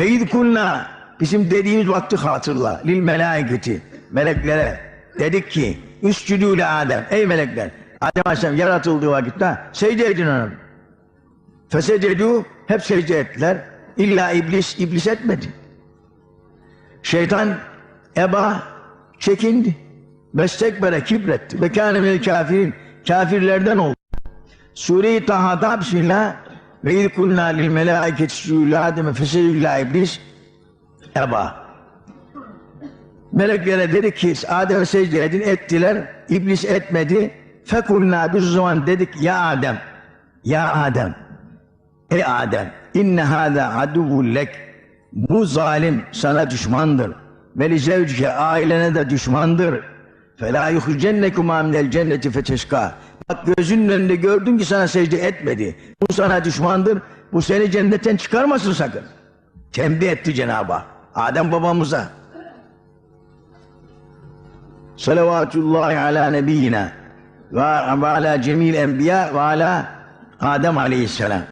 Ve iz kunna bizim dediğimiz vakti hatırla. Lil melaiketi meleklere dedik ki üscüdü ile Adem. Ey melekler Adem Aleyhisselam yaratıldığı vakitte secde edin ona. Fesecedü hep secde ettiler. İlla iblis iblis etmedi. Şeytan eba çekindi. Mestekbere kibretti. Ve kâne minel kafirin. Kafirlerden oldu. Sure-i Taha'da bismillah ve il kulna lil melâiketi suyûl âdeme feselûllâ iblis eba. Meleklere dedi ki Adem'e secde edin ettiler. İblis etmedi. Fekulna biz zaman dedik ya Adem. Ya Adem. Ey Adem. İnne hâdâ aduvul lek. Bu zalim sana düşmandır. Ve li zevcike ailene de düşmandır. Fela yuhricennekuma minel cenneti feteşka. Bak gözünün önünde gördün ki sana secde etmedi. Bu sana düşmandır. Bu seni cennetten çıkarmasın sakın. Tembih etti Cenab-ı Hak. Adem babamıza. Salavatullahi ala nebiyyina ve ala cemil enbiya ve ala Adem aleyhisselam.